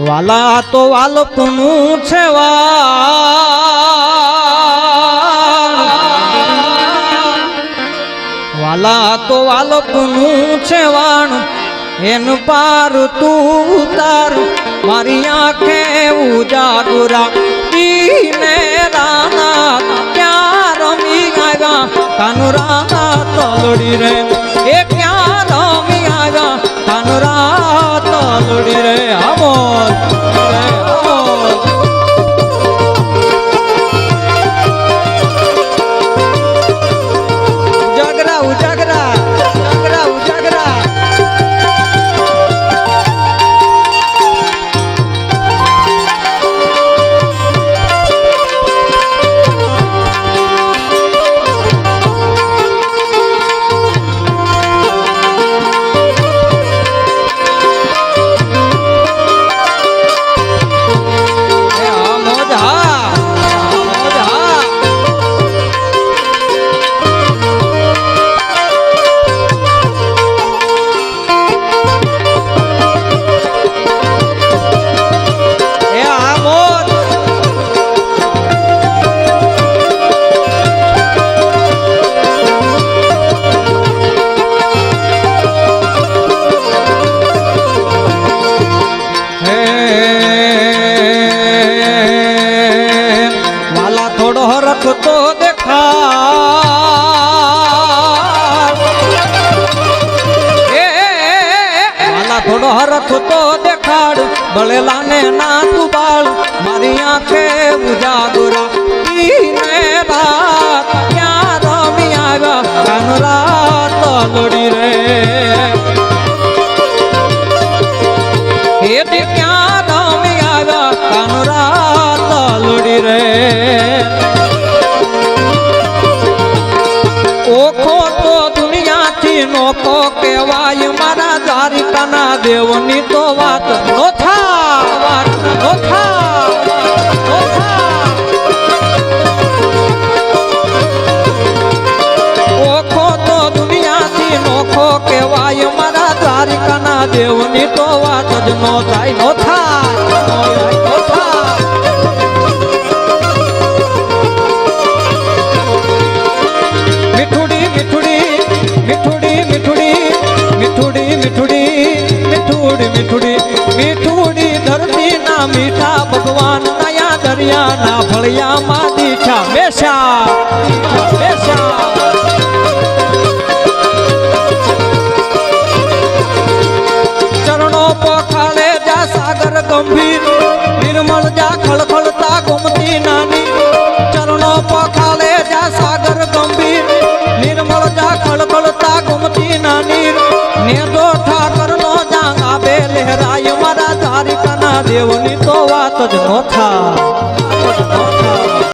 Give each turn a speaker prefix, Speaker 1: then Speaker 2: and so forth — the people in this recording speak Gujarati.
Speaker 1: વાલા તો વાલપનું છે વાણ વાલા તો વાલપનું છે વાણ એન પાર તું ઉતાર મારી આંખે ઉજાગરા પીને રાના ક્યાં રમી આવ્યા કાનુરા તલડી રે એ ક્યાં રમી આવ્યા કાનુરા તલડી રે વાલા હરખ તો દેખાડ બળેલાને ના તું બાળ મારી આંખે ઉજાગરા દુનિયાથી તો કહેવાય મારા દ્વારિકાના દેવની તો વાત. નોથા વાત, નોથા નોથા. ઓખો તો દુનિયાથી નોખો કહેવાય મારા દ્વારિકાના દેવની તો વાત જ નો થાય. નો મીઠુડી મીઠુડી મીઠુડી. મીઠુડી ધરતીના મીઠા ભગવાન નયા દરિયાના ફળિયામાં દીઠા બેસા બેસા ગંભીર, નિર્મળ જા ખળખળતા ગુમતી નાની.